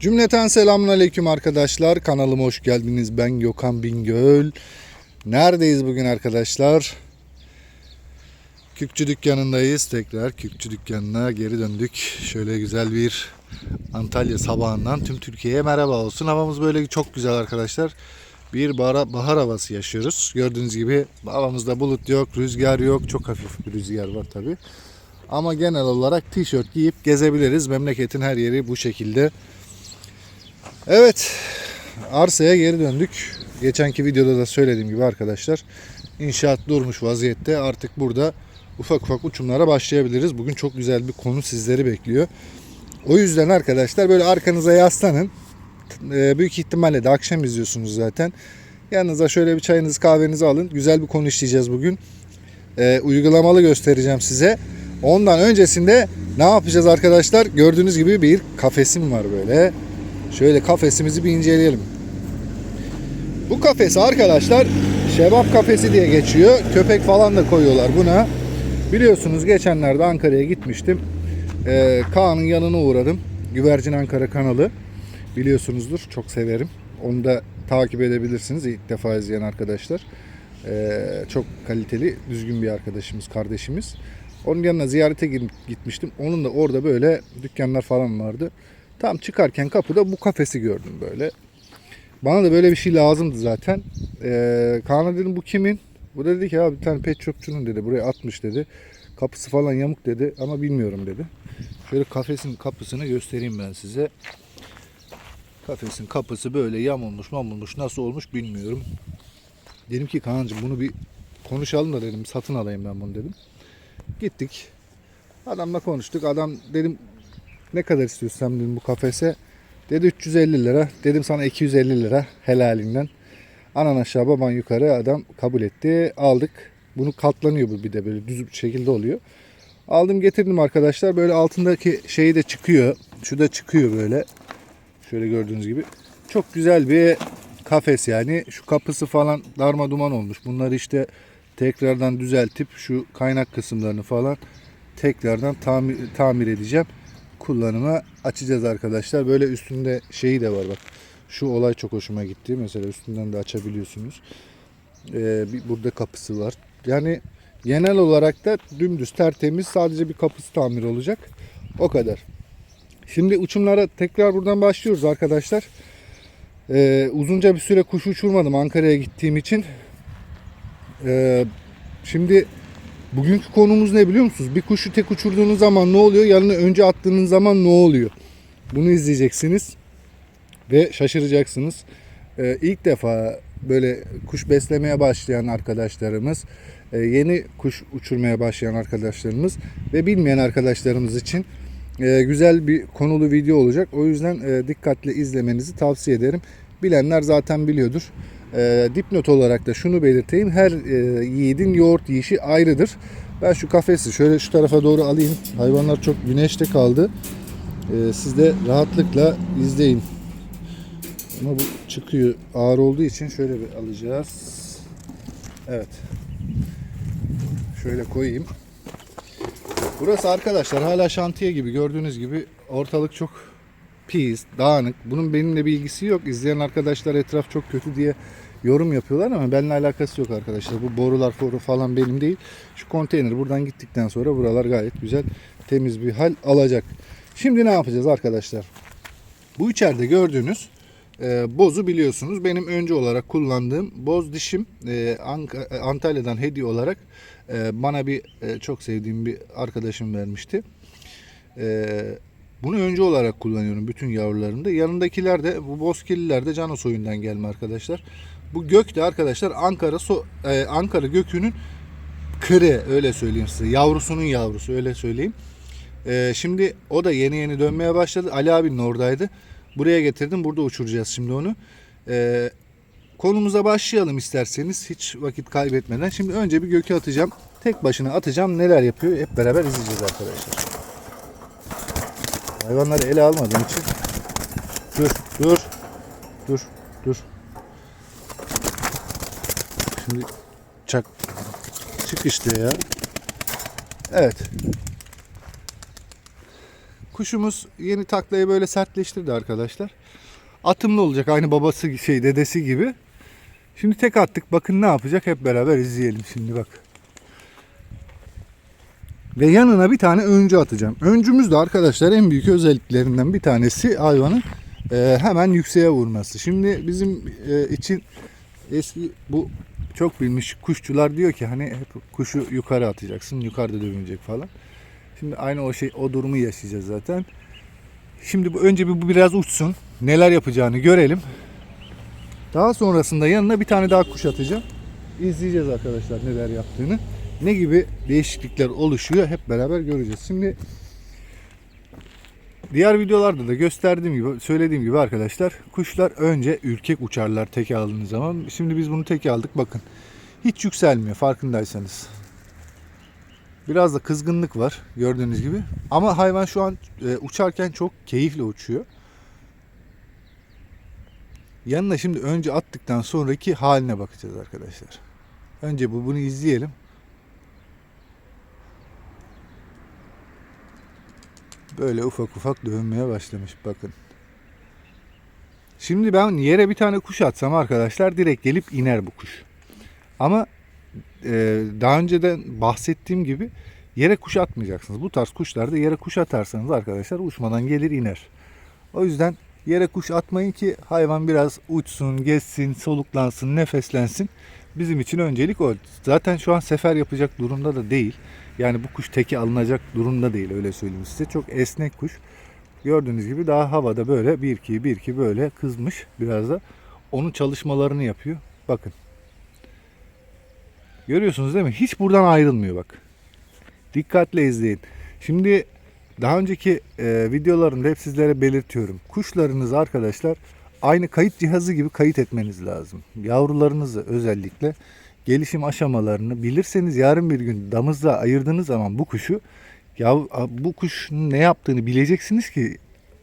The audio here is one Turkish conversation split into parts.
Cümleten selamun aleyküm arkadaşlar. Kanalıma hoş geldiniz. Ben Gökhan Bingöl. Neredeyiz bugün arkadaşlar? Kükçü dükkanındayız. Tekrar Kükçü dükkanına geri döndük. Şöyle güzel bir Antalya sabahından tüm Türkiye'ye merhaba olsun. Havamız böyle çok güzel arkadaşlar. Bir bahar, bahar havası yaşıyoruz. Gördüğünüz gibi havamızda bulut yok, rüzgar yok. Çok hafif bir rüzgar var tabi. Ama genel olarak tişört giyip gezebiliriz. Memleketin her yeri bu şekilde. Evet, arsaya geri döndük. Geçenki videoda da söylediğim gibi arkadaşlar, inşaat durmuş vaziyette. Artık burada ufak ufak uçumlara başlayabiliriz. Bugün çok güzel bir konu sizleri bekliyor. O yüzden arkadaşlar böyle arkanıza yaslanın. Ee, büyük ihtimalle de akşam izliyorsunuz zaten. Yanınıza şöyle bir çayınızı kahvenizi alın. Güzel bir konu işleyeceğiz bugün. Ee, uygulamalı göstereceğim size. Ondan öncesinde ne yapacağız arkadaşlar? Gördüğünüz gibi bir kafesim var böyle. Şöyle kafesimizi bir inceleyelim. Bu kafes arkadaşlar şebap kafesi diye geçiyor. Köpek falan da koyuyorlar buna. Biliyorsunuz geçenlerde Ankara'ya gitmiştim. Ee, Kaan'ın yanına uğradım. Güvercin Ankara kanalı. Biliyorsunuzdur. Çok severim. Onu da takip edebilirsiniz ilk defa izleyen arkadaşlar. Ee, çok kaliteli, düzgün bir arkadaşımız, kardeşimiz. Onun yanına ziyarete gitmiştim. Onun da orada böyle dükkanlar falan vardı. Tam çıkarken kapıda bu kafesi gördüm böyle. Bana da böyle bir şey lazımdı zaten. Ee, Kaan'a dedim bu kimin? Bu da dedi ki abi bir tane pet shopçunun dedi. Buraya atmış dedi. Kapısı falan yamuk dedi ama bilmiyorum dedi. Şöyle kafesin kapısını göstereyim ben size. Kafesin kapısı böyle yamulmuş mamulmuş nasıl olmuş bilmiyorum. Dedim ki Kaan'cığım bunu bir konuşalım da dedim satın alayım ben bunu dedim. Gittik. Adamla konuştuk. Adam dedim ne kadar istiyorsam dedim bu kafese. Dedi 350 lira. Dedim sana 250 lira helalinden. Anan aşağı baban yukarı adam kabul etti. Aldık. Bunu katlanıyor bu bir de böyle düz bir şekilde oluyor. Aldım getirdim arkadaşlar. Böyle altındaki şeyi de çıkıyor. Şu da çıkıyor böyle. Şöyle gördüğünüz gibi. Çok güzel bir kafes yani. Şu kapısı falan darma duman olmuş. Bunları işte tekrardan düzeltip şu kaynak kısımlarını falan tekrardan tamir, tamir edeceğim. Kullanıma açacağız arkadaşlar. Böyle üstünde şeyi de var bak. Şu olay çok hoşuma gitti. Mesela üstünden de açabiliyorsunuz. Ee, bir, burada kapısı var. Yani genel olarak da dümdüz tertemiz sadece bir kapısı tamir olacak. O kadar. Şimdi uçumlara tekrar buradan başlıyoruz arkadaşlar. Ee, uzunca bir süre kuş uçurmadım Ankara'ya gittiğim için. Ee, şimdi bugünkü konumuz ne biliyor musunuz? Bir kuşu tek uçurduğunuz zaman ne oluyor? Yanına önce attığınız zaman ne oluyor? Bunu izleyeceksiniz ve şaşıracaksınız. Ee, ilk defa böyle kuş beslemeye başlayan arkadaşlarımız, e, yeni kuş uçurmaya başlayan arkadaşlarımız ve bilmeyen arkadaşlarımız için e, güzel bir konulu video olacak. O yüzden e, dikkatli izlemenizi tavsiye ederim. Bilenler zaten biliyordur. E, dipnot olarak da şunu belirteyim. Her e, yiğidin yoğurt yiyişi ayrıdır. Ben şu kafesi şöyle şu tarafa doğru alayım. Hayvanlar çok güneşte kaldı. E, siz de rahatlıkla izleyin. Ama bu çıkıyor ağır olduğu için şöyle bir alacağız. Evet. Şöyle koyayım. Burası arkadaşlar hala şantiye gibi gördüğünüz gibi ortalık çok pis, dağınık. Bunun benimle bir ilgisi yok. İzleyen arkadaşlar etraf çok kötü diye yorum yapıyorlar ama benimle alakası yok arkadaşlar. Bu borular foru falan benim değil. Şu konteyner buradan gittikten sonra buralar gayet güzel temiz bir hal alacak. Şimdi ne yapacağız arkadaşlar? Bu içeride gördüğünüz e, bozu biliyorsunuz. Benim önce olarak kullandığım boz dişim e, Ank- Antalya'dan hediye olarak e, bana bir e, çok sevdiğim bir arkadaşım vermişti. E, bunu önce olarak kullanıyorum bütün yavrularımda. Yanındakiler de bu bozkirliler de Cano soyundan gelme arkadaşlar. Bu gök de arkadaşlar Ankara so, e, Ankara gökünün kırı öyle söyleyeyim size. Yavrusunun yavrusu öyle söyleyeyim. E, şimdi o da yeni yeni dönmeye başladı. Ali abinin oradaydı. Buraya getirdim. Burada uçuracağız şimdi onu. E, konumuza başlayalım isterseniz hiç vakit kaybetmeden. Şimdi önce bir gökü atacağım. Tek başına atacağım. Neler yapıyor hep beraber izleyeceğiz arkadaşlar. Hayvanları ele almadığım için dur dur dur dur şimdi çak çık işte ya evet Kuşumuz yeni taklayı böyle sertleştirdi arkadaşlar. Atımlı olacak aynı babası şey dedesi gibi. Şimdi tek attık. Bakın ne yapacak hep beraber izleyelim şimdi bak. Ve yanına bir tane öncü atacağım. Öncümüz de arkadaşlar en büyük özelliklerinden bir tanesi hayvanın e, hemen yükseğe vurması. Şimdi bizim e, için eski bu çok bilmiş kuşçular diyor ki hani hep kuşu yukarı atacaksın, yukarıda dövünecek falan. Şimdi aynı o şey o durumu yaşayacağız zaten. Şimdi bu önce bir bu biraz uçsun. Neler yapacağını görelim. Daha sonrasında yanına bir tane daha kuş atacağım. İzleyeceğiz arkadaşlar neler yaptığını. Ne gibi değişiklikler oluşuyor hep beraber göreceğiz. Şimdi diğer videolarda da gösterdiğim gibi, söylediğim gibi arkadaşlar kuşlar önce ürkek uçarlar teke aldığınız zaman. Şimdi biz bunu teke aldık bakın. Hiç yükselmiyor farkındaysanız. Biraz da kızgınlık var gördüğünüz gibi. Ama hayvan şu an e, uçarken çok keyifle uçuyor. Yanına şimdi önce attıktan sonraki haline bakacağız arkadaşlar. Önce bu bunu izleyelim. Böyle ufak ufak dövünmeye başlamış bakın. Şimdi ben yere bir tane kuş atsam arkadaşlar direkt gelip iner bu kuş. Ama e, daha önceden bahsettiğim gibi yere kuş atmayacaksınız. Bu tarz kuşlarda yere kuş atarsanız arkadaşlar uçmadan gelir iner. O yüzden yere kuş atmayın ki hayvan biraz uçsun, gezsin, soluklansın, nefeslensin. Bizim için öncelik o. Zaten şu an sefer yapacak durumda da değil. Yani bu kuş teki alınacak durumda değil öyle söyleyeyim size. Çok esnek kuş. Gördüğünüz gibi daha havada böyle bir iki bir iki böyle kızmış biraz da. Onun çalışmalarını yapıyor. Bakın. Görüyorsunuz değil mi? Hiç buradan ayrılmıyor bak. Dikkatle izleyin. Şimdi daha önceki e, videolarımda hep sizlere belirtiyorum. Kuşlarınızı arkadaşlar aynı kayıt cihazı gibi kayıt etmeniz lazım. Yavrularınızı özellikle gelişim aşamalarını bilirseniz yarın bir gün damızla ayırdığınız zaman bu kuşu ya bu kuşun ne yaptığını bileceksiniz ki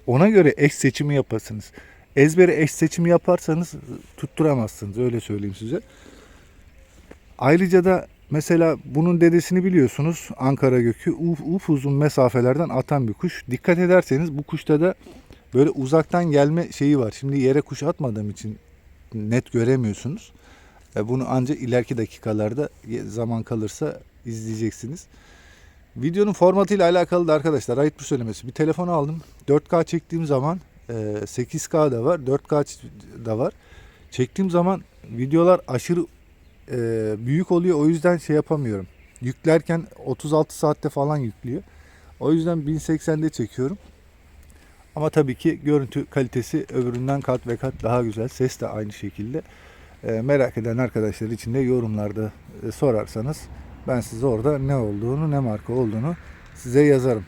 ona göre eş seçimi yapasınız. Ezbere eş seçimi yaparsanız tutturamazsınız öyle söyleyeyim size. Ayrıca da mesela bunun dedesini biliyorsunuz Ankara gökü uf, uf uzun mesafelerden atan bir kuş. Dikkat ederseniz bu kuşta da böyle uzaktan gelme şeyi var. Şimdi yere kuş atmadığım için net göremiyorsunuz. E, Bunu ancak ileriki dakikalarda zaman kalırsa izleyeceksiniz. Videonun formatıyla alakalı da arkadaşlar ayıp bir söylemesi. Bir telefon aldım. 4K çektiğim zaman e, 8K da var, 4K da var. Çektiğim zaman videolar aşırı e, büyük oluyor. O yüzden şey yapamıyorum. Yüklerken 36 saatte falan yüklüyor. O yüzden 1080'de çekiyorum. Ama tabii ki görüntü kalitesi öbüründen kat ve kat daha güzel. Ses de aynı şekilde. E, merak eden arkadaşlar için de yorumlarda e, sorarsanız ben size orada ne olduğunu, ne marka olduğunu size yazarım.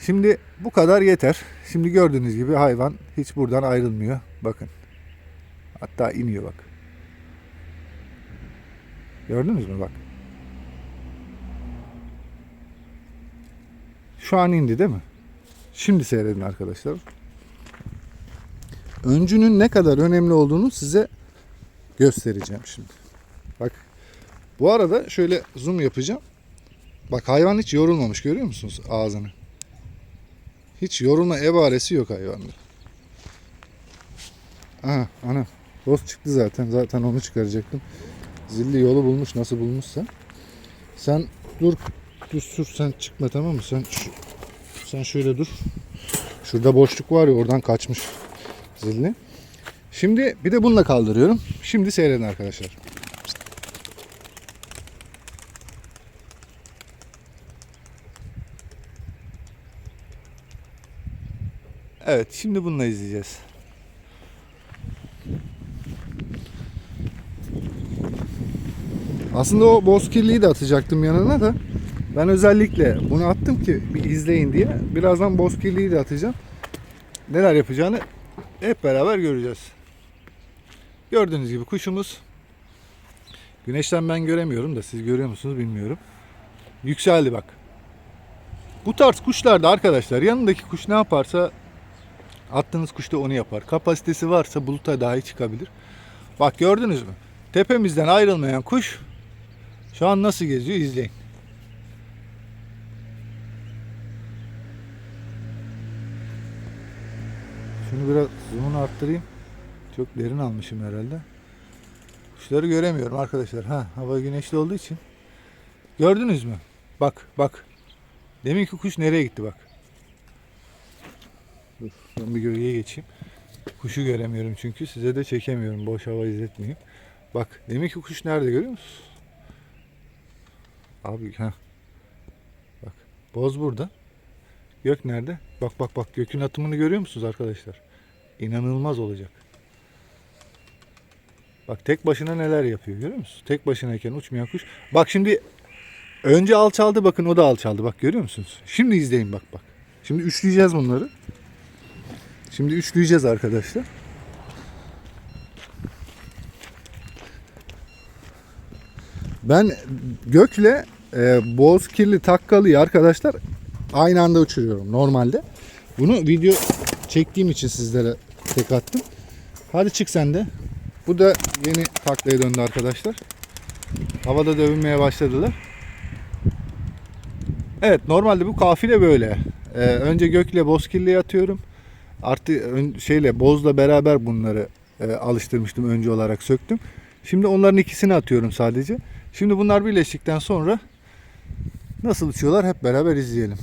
Şimdi bu kadar yeter. Şimdi gördüğünüz gibi hayvan hiç buradan ayrılmıyor. Bakın. Hatta iniyor bak. Gördünüz mü bak. Şu an indi değil mi? Şimdi seyredin arkadaşlar. Öncünün ne kadar önemli olduğunu size göstereceğim şimdi. Bak. Bu arada şöyle zoom yapacağım. Bak hayvan hiç yorulmamış görüyor musunuz ağzını? Hiç yorulma ebaresi yok hayvanda. Aha ana. Dost çıktı zaten. Zaten onu çıkaracaktım. Zilli yolu bulmuş nasıl bulmuşsa. Sen dur dur dur sen çıkma tamam mı? Sen şu- sen şöyle dur. Şurada boşluk var ya oradan kaçmış zilli. Şimdi bir de bununla kaldırıyorum. Şimdi seyredin arkadaşlar. Evet şimdi bununla izleyeceğiz. Aslında o bozkirliği de atacaktım yanına da. Ben özellikle bunu attım ki bir izleyin diye. Birazdan bozkirliği de atacağım. Neler yapacağını hep beraber göreceğiz. Gördüğünüz gibi kuşumuz güneşten ben göremiyorum da siz görüyor musunuz bilmiyorum. Yükseldi bak. Bu tarz kuşlarda arkadaşlar yanındaki kuş ne yaparsa attığınız kuş da onu yapar. Kapasitesi varsa buluta dahi çıkabilir. Bak gördünüz mü? Tepemizden ayrılmayan kuş şu an nasıl geziyor izleyin. Şunu biraz zoom'unu arttırayım. Çok derin almışım herhalde. Kuşları göremiyorum arkadaşlar. Ha, hava güneşli olduğu için. Gördünüz mü? Bak bak. Deminki kuş nereye gitti bak. Dur, ben bir gölgeye geçeyim. Kuşu göremiyorum çünkü size de çekemiyorum. Boş hava izletmeyeyim. Bak deminki kuş nerede görüyor musun? Abi ha. Bak boz burada. Gök nerede? Bak bak bak gökün atımını görüyor musunuz arkadaşlar? İnanılmaz olacak. Bak tek başına neler yapıyor görüyor musunuz? Tek başınayken uçmayan kuş. Bak şimdi önce alçaldı bakın o da alçaldı. Bak görüyor musunuz? Şimdi izleyin bak bak. Şimdi üçleyeceğiz bunları. Şimdi üçleyeceğiz arkadaşlar. Ben gökle e, boz kirli takkalıyı arkadaşlar aynı anda uçuruyorum normalde. Bunu video çektiğim için sizlere tek attım. Hadi çık sen de. Bu da yeni taklaya döndü arkadaşlar. Havada dövünmeye başladılar. Evet normalde bu kafile böyle. Ee, önce gökle bozkirliye atıyorum. Artı şeyle bozla beraber bunları e, alıştırmıştım önce olarak söktüm. Şimdi onların ikisini atıyorum sadece. Şimdi bunlar birleştikten sonra nasıl uçuyorlar hep beraber izleyelim.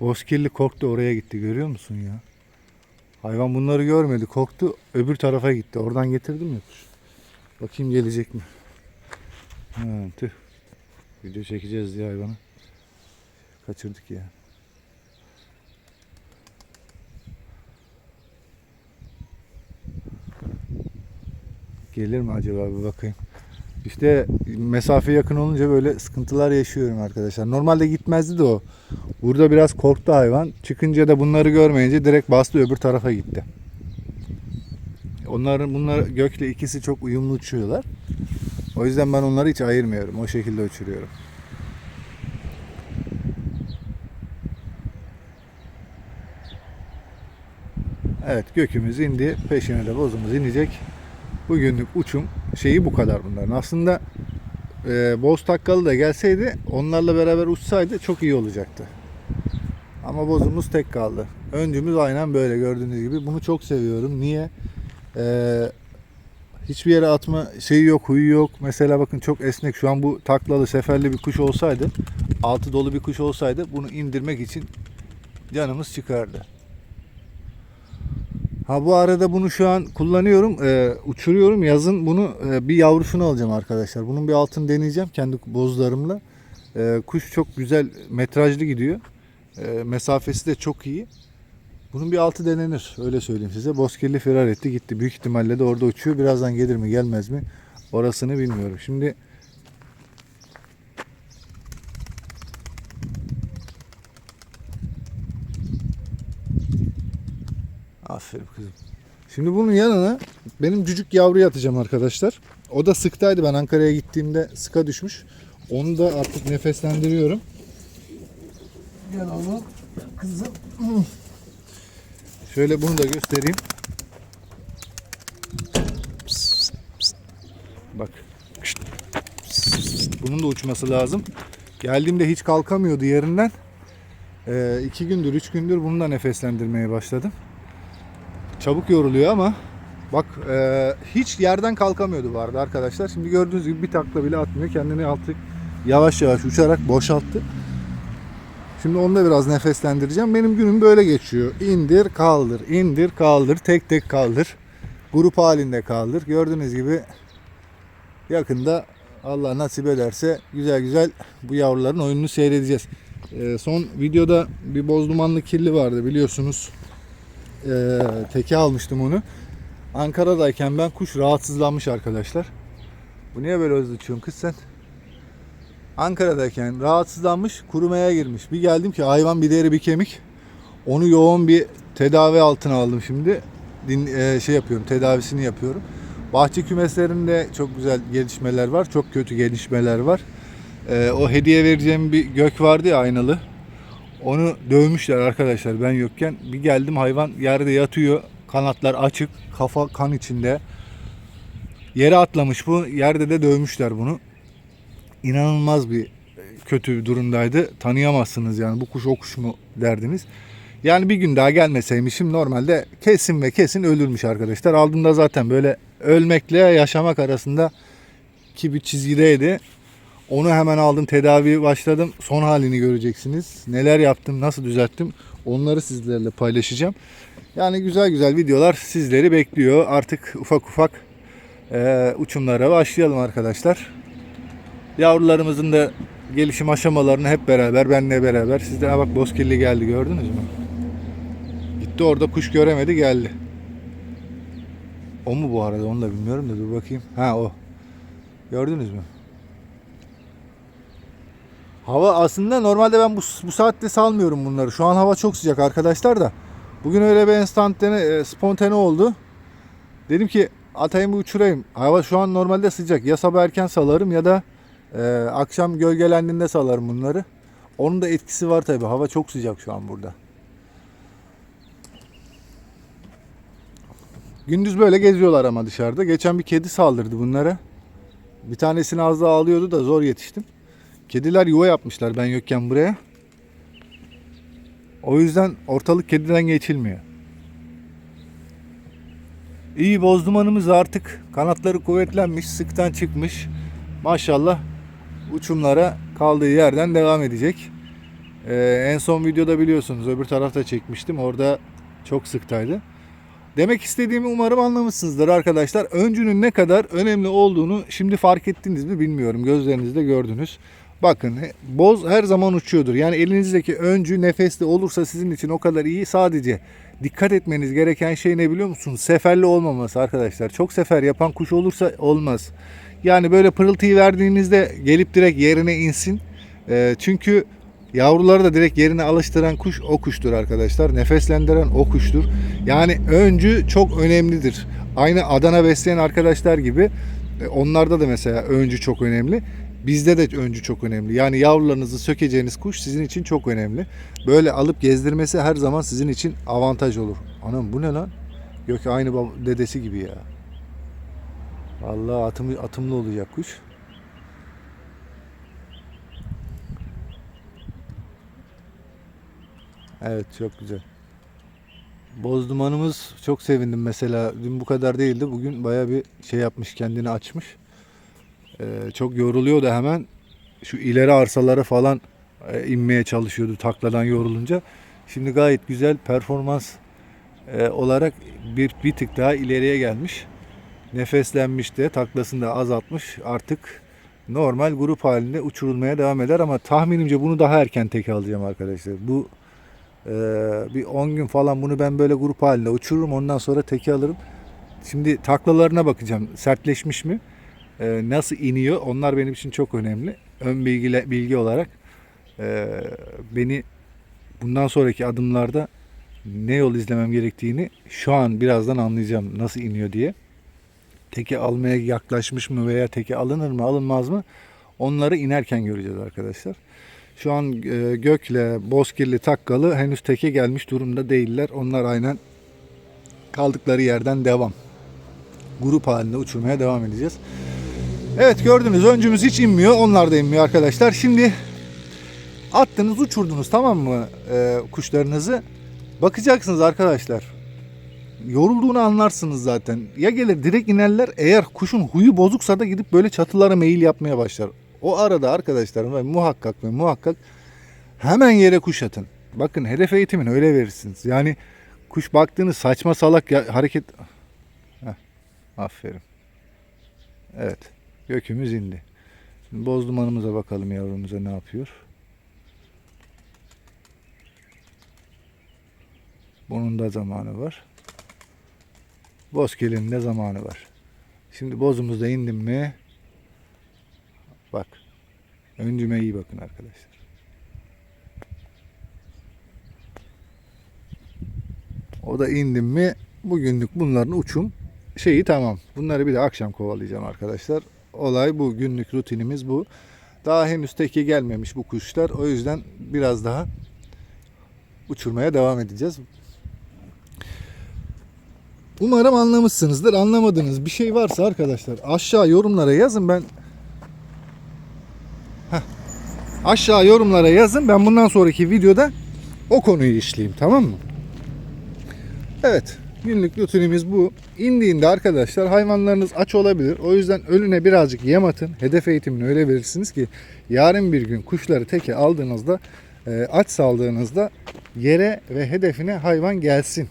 Bozkirli korktu oraya gitti görüyor musun ya? Hayvan bunları görmedi korktu öbür tarafa gitti. Oradan getirdim ya kuş. Bakayım gelecek mi? Ha, tüh. Video çekeceğiz diye hayvanı. Kaçırdık ya. Gelir mi acaba bir bakayım. İşte mesafe yakın olunca böyle sıkıntılar yaşıyorum arkadaşlar. Normalde gitmezdi de o. Burada biraz korktu hayvan. Çıkınca da bunları görmeyince direkt bastı öbür tarafa gitti. Onların bunlar gökle ikisi çok uyumlu uçuyorlar. O yüzden ben onları hiç ayırmıyorum. O şekilde uçuruyorum. Evet gökümüz indi. Peşine de bozumuz inecek. Bugünlük uçum şeyi bu kadar bunların. Aslında e, boz takkalı da gelseydi onlarla beraber uçsaydı çok iyi olacaktı. Ama bozumuz tek kaldı. Öncümüz aynen böyle gördüğünüz gibi. Bunu çok seviyorum. Niye? Ee, hiçbir yere atma şeyi yok, huyu yok. Mesela bakın çok esnek. Şu an bu taklalı, seferli bir kuş olsaydı, altı dolu bir kuş olsaydı bunu indirmek için canımız çıkardı. Ha bu arada bunu şu an kullanıyorum, e, uçuruyorum. Yazın bunu e, bir yavrusunu alacağım arkadaşlar. Bunun bir altını deneyeceğim kendi bozlarımla. E, kuş çok güzel metrajlı gidiyor. E, mesafesi de çok iyi. Bunun bir altı denenir. Öyle söyleyeyim size. Bozkirli firar etti gitti. Büyük ihtimalle de orada uçuyor. Birazdan gelir mi gelmez mi? Orasını bilmiyorum. Şimdi Aferin kızım. Şimdi bunun yanına benim cücük yavruyu atacağım arkadaşlar. O da sıktaydı. Ben Ankara'ya gittiğimde sıka düşmüş. Onu da artık nefeslendiriyorum. Gel oğlum. Kızım. Şöyle bunu da göstereyim. Bak. Bunun da uçması lazım. Geldiğimde hiç kalkamıyordu yerinden. Ee, iki gündür, üç gündür bunu da nefeslendirmeye başladım. Çabuk yoruluyor ama bak e, hiç yerden kalkamıyordu vardı arkadaşlar. Şimdi gördüğünüz gibi bir takla bile atmıyor. Kendini artık yavaş yavaş uçarak boşalttı. Şimdi onu da biraz nefeslendireceğim. Benim günüm böyle geçiyor. İndir, kaldır, indir, kaldır, tek tek kaldır. Grup halinde kaldır. Gördüğünüz gibi yakında Allah nasip ederse güzel güzel bu yavruların oyununu seyredeceğiz. Ee, son videoda bir boz dumanlı kirli vardı biliyorsunuz. Ee, teke almıştım onu. Ankara'dayken ben kuş rahatsızlanmış arkadaşlar. Bu niye böyle hızlı uçuyorsun kız sen? Ankara'dayken rahatsızlanmış, kurumaya girmiş. Bir geldim ki hayvan bir deri bir kemik. Onu yoğun bir tedavi altına aldım şimdi. Din, e, şey yapıyorum, tedavisini yapıyorum. Bahçe kümeslerinde çok güzel gelişmeler var, çok kötü gelişmeler var. E, o hediye vereceğim bir gök vardı ya aynalı. Onu dövmüşler arkadaşlar ben yokken. Bir geldim hayvan yerde yatıyor. Kanatlar açık, kafa kan içinde. Yere atlamış bu. Yerde de dövmüşler bunu inanılmaz bir kötü bir durumdaydı. Tanıyamazsınız yani bu kuş o kuş mu derdiniz. Yani bir gün daha gelmeseymişim normalde kesin ve kesin ölürmüş arkadaşlar. Aldığımda zaten böyle ölmekle yaşamak arasında ki bir çizgideydi. Onu hemen aldım tedavi başladım. Son halini göreceksiniz. Neler yaptım, nasıl düzelttim onları sizlerle paylaşacağım. Yani güzel güzel videolar sizleri bekliyor. Artık ufak ufak eee, uçumlara başlayalım arkadaşlar. Yavrularımızın da gelişim aşamalarını hep beraber, benle beraber. Sizde bak bozkirli geldi gördünüz mü? Gitti orada kuş göremedi geldi. O mu bu arada onu da bilmiyorum da dur bakayım. Ha o. Gördünüz mü? Hava aslında normalde ben bu, bu saatte salmıyorum bunları. Şu an hava çok sıcak arkadaşlar da. Bugün öyle bir enstantane, e, spontane oldu. Dedim ki atayım bir uçurayım. Hava şu an normalde sıcak. Ya sabah erken salarım ya da e, akşam gölgelendiğinde salarım bunları. Onun da etkisi var tabi. Hava çok sıcak şu an burada. Gündüz böyle geziyorlar ama dışarıda. Geçen bir kedi saldırdı bunlara. Bir tanesini az daha ağlıyordu da zor yetiştim. Kediler yuva yapmışlar ben yokken buraya. O yüzden ortalık kediden geçilmiyor. İyi bozdumanımız artık kanatları kuvvetlenmiş, sıktan çıkmış. Maşallah uçumlara kaldığı yerden devam edecek. Ee, en son videoda biliyorsunuz öbür tarafta çekmiştim. Orada çok sıktaydı. Demek istediğimi umarım anlamışsınızdır arkadaşlar. Öncünün ne kadar önemli olduğunu şimdi fark ettiniz mi bilmiyorum. Gözlerinizde gördünüz. Bakın boz her zaman uçuyordur. Yani elinizdeki öncü nefesli olursa sizin için o kadar iyi. Sadece dikkat etmeniz gereken şey ne biliyor musunuz? Seferli olmaması arkadaşlar. Çok sefer yapan kuş olursa olmaz. Yani böyle pırıltıyı verdiğinizde gelip direkt yerine insin. Ee, çünkü yavruları da direkt yerine alıştıran kuş o kuştur arkadaşlar. Nefeslendiren o kuştur. Yani öncü çok önemlidir. Aynı Adana besleyen arkadaşlar gibi e, onlarda da mesela öncü çok önemli. Bizde de öncü çok önemli. Yani yavrularınızı sökeceğiniz kuş sizin için çok önemli. Böyle alıp gezdirmesi her zaman sizin için avantaj olur. Anam bu ne lan? Yok aynı bab- dedesi gibi ya. Vallahi atım, atımlı olacak kuş. Evet çok güzel. Boz dumanımız çok sevindim mesela. Dün bu kadar değildi. Bugün baya bir şey yapmış kendini açmış. Ee, çok yoruluyordu hemen. Şu ileri arsalara falan e, inmeye çalışıyordu takladan yorulunca. Şimdi gayet güzel performans e, olarak bir, bir tık daha ileriye gelmiş. Nefeslenmiş de taklasını da azaltmış. Artık normal grup halinde uçurulmaya devam eder ama tahminimce bunu daha erken teke alacağım arkadaşlar. Bu ee, bir 10 gün falan bunu ben böyle grup halinde uçururum. Ondan sonra teke alırım. Şimdi taklalarına bakacağım. Sertleşmiş mi? Ee, nasıl iniyor? Onlar benim için çok önemli. Ön bilgi, bilgi olarak ee, beni bundan sonraki adımlarda ne yol izlemem gerektiğini şu an birazdan anlayacağım. Nasıl iniyor diye. Teke almaya yaklaşmış mı veya teke alınır mı alınmaz mı? Onları inerken göreceğiz arkadaşlar. Şu an e, Gök'le Bozkirli Takkalı henüz teke gelmiş durumda değiller. Onlar aynen kaldıkları yerden devam. Grup halinde uçurmaya devam edeceğiz. Evet gördünüz öncümüz hiç inmiyor. Onlar da inmiyor arkadaşlar. Şimdi attınız uçurdunuz tamam mı e, kuşlarınızı. Bakacaksınız arkadaşlar. Yorulduğunu anlarsınız zaten. Ya gelir direkt inerler eğer kuşun huyu bozuksa da gidip böyle çatılara meyil yapmaya başlar. O arada arkadaşlar ve muhakkak ve muhakkak hemen yere kuş atın. Bakın hedef eğitimini öyle verirsiniz. Yani kuş baktığınız saçma salak ya- hareket... Heh, aferin. Evet. Gökümüz indi. Şimdi boz dumanımıza bakalım yavrumuza ne yapıyor. Bunun da zamanı var. Bozkelinin de zamanı var. Şimdi bozumuzda indim mi Bak. Öncüme iyi bakın arkadaşlar. O da indim mi bugünlük bunların uçum şeyi tamam. Bunları bir de akşam kovalayacağım arkadaşlar. Olay bu. Günlük rutinimiz bu. Daha henüz teke gelmemiş bu kuşlar. O yüzden biraz daha uçurmaya devam edeceğiz. Umarım anlamışsınızdır. Anlamadığınız bir şey varsa arkadaşlar aşağı yorumlara yazın ben Aşağı yorumlara yazın. Ben bundan sonraki videoda o konuyu işleyeyim tamam mı? Evet. Günlük rutinimiz bu. İndiğinde arkadaşlar hayvanlarınız aç olabilir. O yüzden önüne birazcık yem atın. Hedef eğitimini öyle verirsiniz ki yarın bir gün kuşları teke aldığınızda e, aç saldığınızda yere ve hedefine hayvan gelsin.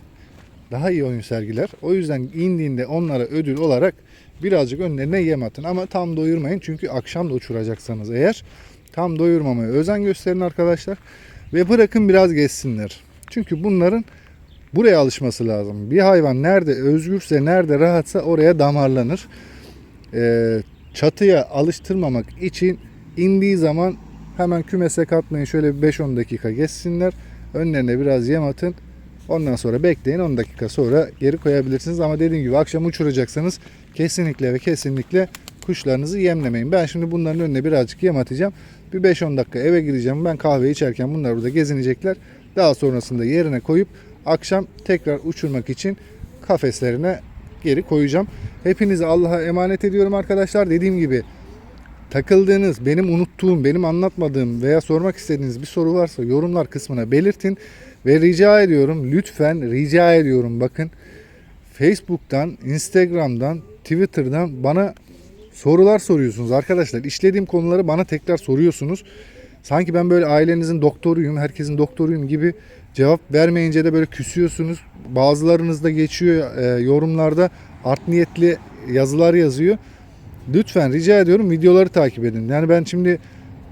Daha iyi oyun sergiler. O yüzden indiğinde onlara ödül olarak birazcık önlerine yem atın. Ama tam doyurmayın çünkü akşam da uçuracaksanız eğer tam doyurmamaya özen gösterin arkadaşlar. Ve bırakın biraz geçsinler. Çünkü bunların buraya alışması lazım. Bir hayvan nerede özgürse, nerede rahatsa oraya damarlanır. Ee, çatıya alıştırmamak için indiği zaman hemen kümese katmayın. Şöyle bir 5-10 dakika geçsinler. Önlerine biraz yem atın. Ondan sonra bekleyin 10 dakika sonra geri koyabilirsiniz. Ama dediğim gibi akşam uçuracaksanız kesinlikle ve kesinlikle kuşlarınızı yemlemeyin. Ben şimdi bunların önüne birazcık yem atacağım. Bir 5-10 dakika eve gireceğim. Ben kahve içerken bunlar burada gezinecekler. Daha sonrasında yerine koyup akşam tekrar uçurmak için kafeslerine geri koyacağım. Hepinizi Allah'a emanet ediyorum arkadaşlar. Dediğim gibi takıldığınız, benim unuttuğum, benim anlatmadığım veya sormak istediğiniz bir soru varsa yorumlar kısmına belirtin. Ve rica ediyorum, lütfen rica ediyorum bakın. Facebook'tan, Instagram'dan, Twitter'dan bana sorular soruyorsunuz arkadaşlar. İşlediğim konuları bana tekrar soruyorsunuz. Sanki ben böyle ailenizin doktoruyum, herkesin doktoruyum gibi cevap vermeyince de böyle küsüyorsunuz. Bazılarınız da geçiyor e, yorumlarda art niyetli yazılar yazıyor. Lütfen rica ediyorum videoları takip edin. Yani ben şimdi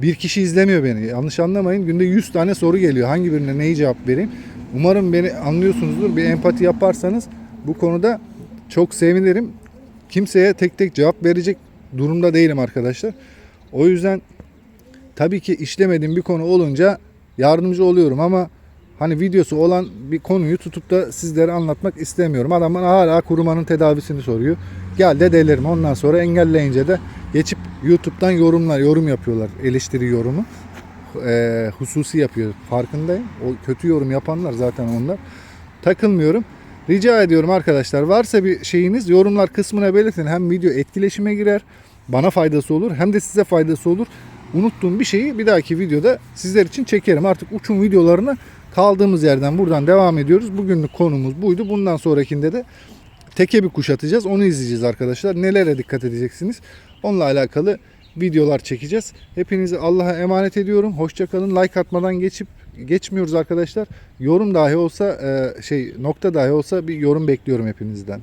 bir kişi izlemiyor beni. Yanlış anlamayın. Günde 100 tane soru geliyor. Hangi birine neyi cevap vereyim? Umarım beni anlıyorsunuzdur. Bir empati yaparsanız bu konuda çok sevinirim. Kimseye tek tek cevap verecek durumda değilim arkadaşlar. O yüzden tabii ki işlemediğim bir konu olunca yardımcı oluyorum ama hani videosu olan bir konuyu tutup da sizlere anlatmak istemiyorum. Adam bana hala kurumanın tedavisini soruyor. Gel de delirim. Ondan sonra engelleyince de geçip YouTube'dan yorumlar, yorum yapıyorlar. Eleştiri yorumu. Ee, hususi yapıyor. Farkındayım. O kötü yorum yapanlar zaten onlar. Takılmıyorum. Rica ediyorum arkadaşlar varsa bir şeyiniz yorumlar kısmına belirtin. Hem video etkileşime girer. Bana faydası olur. Hem de size faydası olur. Unuttuğum bir şeyi bir dahaki videoda sizler için çekerim. Artık uçum videolarını kaldığımız yerden buradan devam ediyoruz. Bugünlük konumuz buydu. Bundan sonrakinde de teke bir kuş atacağız. Onu izleyeceğiz arkadaşlar. Nelere dikkat edeceksiniz? Onunla alakalı videolar çekeceğiz. Hepinizi Allah'a emanet ediyorum. Hoşça kalın. Like atmadan geçip geçmiyoruz arkadaşlar. Yorum dahi olsa e, şey nokta dahi olsa bir yorum bekliyorum hepinizden.